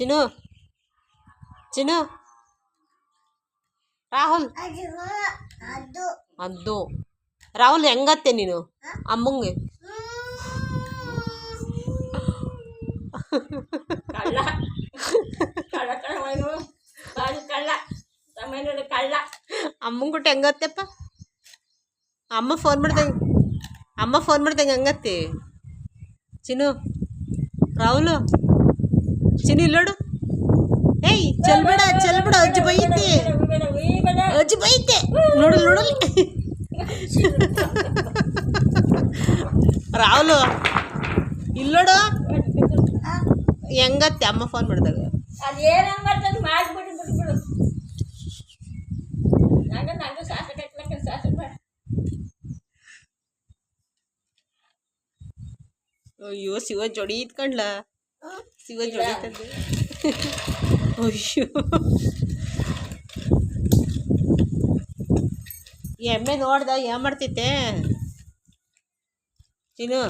ಚಿನ್ನು ಚಿನ್ನು ರಾಹುಲ್ ಅದು ಅದು ರಾಹುಲ್ ಹೆಂಗತ್ತೆ ನೀನು ಅಮ್ಮಂಗೆ ಕಳ್ಳ ಕಳ್ಳ ಕಳ್ಳ ಬಾರಿ ಕಳ್ಳ ತಮ್ಮನೋಡು ಕಳ್ಳ ಅಮ್ಮಂಗೆ ಕೊಟ್ಟು ಹೆಂಗತ್ತೆಪ್ಪ ಅಮ್ಮ ಫೋನ್ ಮಾಡ್ದಂಗೆ ಅಮ್ಮ ಫೋನ್ ಮಾಡ್ದಂಗೆ ಹೆಂಗತ್ತಿ ಚಿನ್ನು ರಾಹುಲು ಚಿನ್ನು ಇಲ್ಲೋಡು ಏಯ್ ಚಲ್ಬೇಡ ಚಲ್ಬೇಡ ಅಜ್ಜಿ ಬೈತೆ. ಅಜ್ಜಿ ಬೈತೆ. ನೋಡಲ್ ನೋಡಲ್. ರಾಹುಲು ಇಲ್ಲೋಡು ಹೆಂಗತ್ತೆ ಅಮ್ಮ ಫೋನ್ ಮಾಡಿದಾಗ? ಅಯ್ಯೋ, ಶಿವ ಜೋಡಿ ಇತ್ಕಂಡ್ಲ ಶಿವ ಜೋಡಿ ತಂದೆ ಅಯ್ಯೋ ಎಮ್ಮೆ ನೋಡ್ದ ಏನ್ ಮಾಡ್ತೈತೆ ಚಿನ್ನು